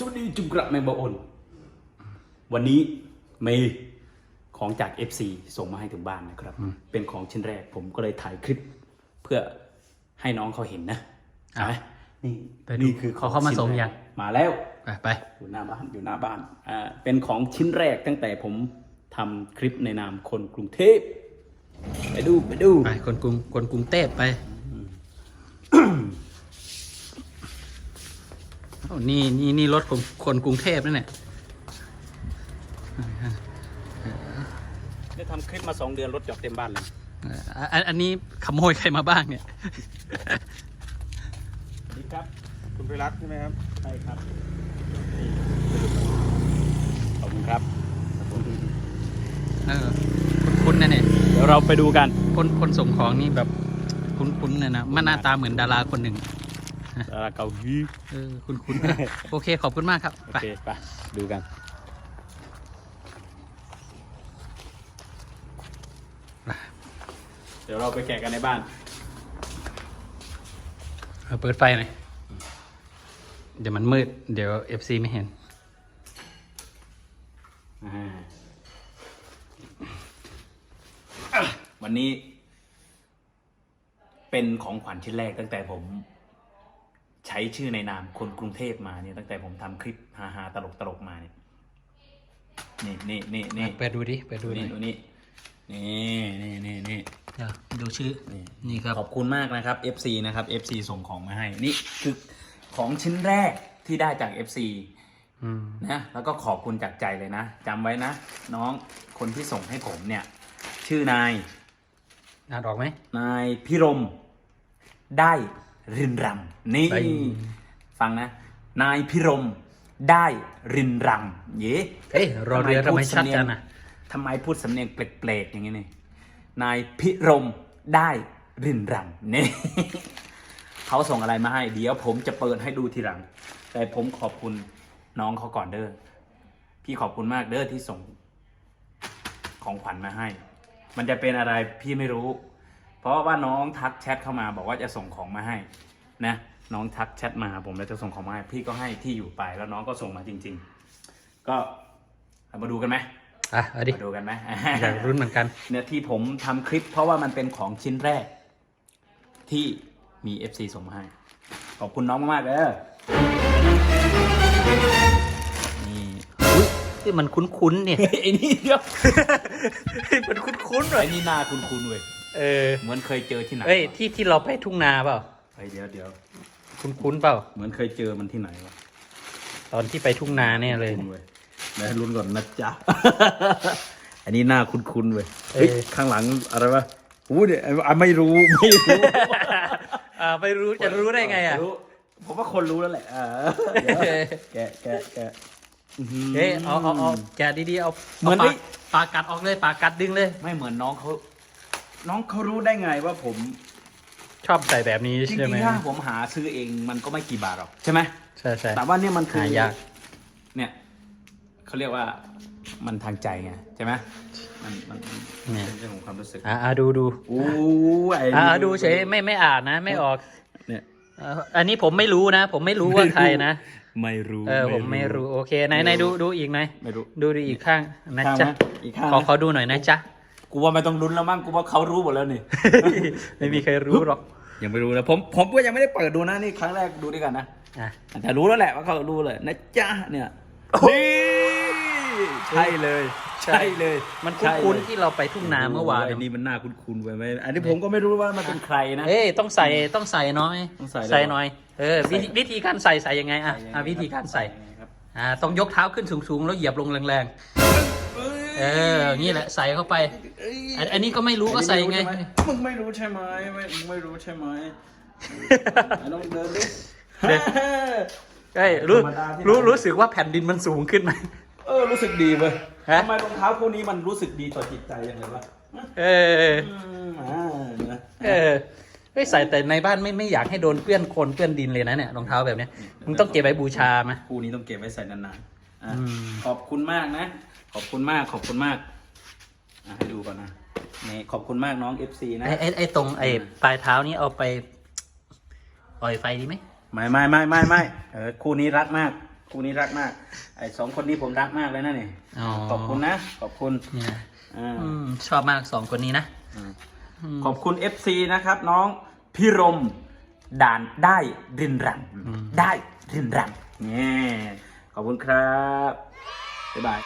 สวัสดีจุกระแมงบาโอนวันนี้มีของจาก FC ส่งมาให้ถึงบ้านนะครับ เป็นของชิ้นแรกผมก็เลยถ่ายคลิป เพื่อให้น้องเขาเห็นนะอะเอาไหมนี่ไปดูนี่คือเขาเข้ามาส่งยัง มาแล้ว ไปไปอยู่หน้าบ้านอยู่หน้าบ้านอ่าเป็นของชิ้นแรกตั้งแต่ผมทำคลิปในนามคนกรุงเทพไปดูไปดู ไปคนกรุงคนกรุงเทพไปโอ้ นี่นี่นี่รถของคนกรุงเทพนั่นแหละได้ทำคลิปมาสองเดือนรถจอดเต็มบ้านเลยเอ่ออันอันนี้ขโมยใครมาบ้างเนี่ยสวัสดีครับ คุณไปรักใช่ไหมครับ ใช่ครับ ขอบคุณครับเออคุ้นๆนะเนี่ย เดี๋ยวเราไปดูกัน คนคนส่งของนี่แบบคุ้นๆนะนะ มันหน้าตาเหมือนดาราคนหนึ่ง ดาราเกาหลีเออคุ้นๆนะโอเคขอบคุณมากครับโอไปเคไปดูกัน เดี๋ยวเราไปแกะกันในบ้านเอาเปิดไฟหน่อยเดี๋ยวมันมืด เดี๋ยว FC ไม่เห็นอ่าอะวันนี้เป็นของขวัญชิ้นแรกตั้งแต่ผม ใช้ชื่อในนามคนกรุงเทพมาเนี่ยตั้งแต่ผมทำคลิปฮาๆตลกตลกๆมาเนี่ยนี่นี่นี่นี่เปิดดูดิเปิดดูหน่นี่อยดูนี่นี่นี่นี่นี่เดี๋ยวดูชื่อนี่นี่ครับขอบคุณมากนะครับ FC นะครับ FC ส่งของมาให้นี่คือของชิ้นแรกที่ได้จาก FC อืมนะแล้วก็ขอบคุณจากใจเลยนะจำไว้นะ น้องคนที่ส่งให้ผมเนี่ย ชื่อนายอ่านออกไหมนายพิรมได้ รินรำนี่ไปฟังนะ นายพิรมได้รินรำเย้เอ้ยรอเรือทำไมชัดจังอะทำไมพูดสำเนียงเปลกๆอย่างนี้นี่นายพิรมได้รินรำนี่เขาส่งอะไรมาให้ เดี๋ยวผมจะเปิดให้ดูทีหลัง แต่ผมขอบคุณน้องเขาก่อนเด้อพี่ขอบคุณมากเด้อที่ส่งของขวัญมาให้ มันจะเป็นอะไรพี่ไม่รู้ เพราะว่าน้องทักแชทเข้ามาบอกว่าจะส่งของมาให้นะน้องทักแชทมาหาผมแล้วจะส่งของมาให้พี่ก็ให้ที่อยู่ไปแล้วน้องก็ส่งมาจริง ๆ ก็เอามาดูกันไหมอะเอาดิมาดูกันไหม อยากรุ้นเหมือนกัน เนี่ยที่ผมทำคลิปเพราะว่ามันเป็นของชิ้นแรก ที่มี FC ส่งมาให้ ขอบคุณน้องมากๆเลยนี่อุ้ยที่มันคุ้นๆเนี่ย ไอ้นี่เดียว มันคุ้นๆหน่อไอ้ยนี่หน้าคุณคุณเว้ย เออเหมือนเคยเจอที่ไหนเอ้ยที่ที่เราไปทุ่งนาเปล่า เฮ้ยเดี๋ยวเดี๋ยวคุ้นๆเปล่า เหมือนเคยเจอมันที่ไหนวะตอนที่ไปทุ่งนาเนี่ยเลย คุ้นเว้ยเดี๋ยวให้ลุ้นก่อนนะจ๊ะ อันนี้หน้าคุ้นคุ้นๆเว้ยเฮ้ยเออ ข้างหลังอะไรวะอู้เนี่ยอะไม่รู้ไม่รู้ อ่าไม่รู้จะรู้ได้ไงอะ รู้ผมว่าคนรู้แล้วแหละเออเดี๋ยวแกะแกะแกะอื้อหืเฮ้ยเอาเอาเอาแกะดีๆเอาเหมือนาปากไม่ปากกัดออกเลยปากกัดดึงเลย ไม่เหมือนน้องเขา น้องเขารู้ได้ไงว่าผมชอบใส่แบบนี้จริใช่ไหมงๆถ้าผมหาซื้อเองมันก็ไม่กี่บาทหรอกใช่ไหมใช่ใช่แต่ว่าเนี่ยมันคือหายากเนี่ยเขาเรียกว่ามันทางใจไงใช่ไหมมันมันมันเนี่ยเป็นเรื่องของความรู้สึกอ่าอ่าดูดูอู้ไอ้อ่านี่ดูเฉยไม่ไม่อ่านนะ ไม่ออกเนี่ยเอ่ออันนี้ผมไม่รู้นะ ผมไม่รู้ว่าใครนะไม่รู้เออผมไม่รู้โอเคไหนไหนดูดูอีกหน่อยไม่รู้ ดูดูอีกข้างนะข้างจ๊ะไหมอีกข้างขอไหมขอดูหน่อยนะจ๊ะ กูว่าไม่ต้องลุ้นแล้วมั้งกูว่าเขารู้หมดแล้วนี่ ไม่มีใครรู้หรอกยังไม่รู้นะผมผมก็ยังไม่ได้เปิดดูนะนี่ครั้งแรกดูด้วยกันนะอะแต่รู้แล้วแหละว่าเขารู้เลยนะจ๊ะเนี่ยนี่ใช่เลย ใช่เลย มันใช่คุ้นเลยๆที่เราไปทุ่งนาเมื่อวานไอ้นี่มันน่าคุ้นๆไปไหมอันนี้ผมก็ไม่รู้ว่ามันเป็นใครนะเอ้ยต้องใส่ต้องใส่น้อยต้องใส่ด้วยหน่อยเออวิธีวิธีการใส่ใส่ยังไงอะอะวิธีการใส่ครับอ่าต้องยกเท้าขึ้นสูงๆแล้วเหยียบลงแรงๆ เอออย่างนี้แหละใส่เข้าไป อันอันนี้ก็ไม่รู้ก็ใส่ไง มึงไม่รู้ใช่ไหมไม่มึงไม่รู้ใช่ไหมไอ้ลองเดินดิเดิน ใช่รู้ธรรมดาที่ไหนรู้รู้สึกว่าแผ่นดินมันสูงขึ้นไหม เออรู้สึกดีเว้ยฮะ ทำไมรองเท้าคู่นี้มันรู้สึกดีต่อจิตใจยังไงวะเออ อืมอ่านะเออเฮ้ยใส่แต่ในบ้านไม่ไม่อยากให้โดนเปื้อนโคลนเปื้อนดินเลยนะเนี่ยรองเท้าแบบเนี้ยมึงต้องเก็บไว้บูชาไหม คู่นี้ต้องเก็บไว้ใส่นานๆอะอืม ขอบคุณมากนะ ขอบคุณมากขอบคุณมากอะให้ดูก่อนนะนี่ขอบคุณมากน้อง FC นะ ไอ้ไอ้ไอ้ตรงไอ้ปลายเท้านี้เอาไปปล่อยไฟดีไหมไม่ไม่ไม่ไม่ไม่เออคู่นี้รักมาก คู่นี้รักมาก ไอ้สองคนนี้ผมรักมากเลยนะนี่อ๋อขอบคุณนะ ขอบคุณเนี่ยอ่า อืมชอบมากสองคนนี้นะอืมขอบคุณ FC นะครับ น้องพิรมด่านได้รินรังได้รินรังเนี่ยขอบคุณครับ บ๊ายบาย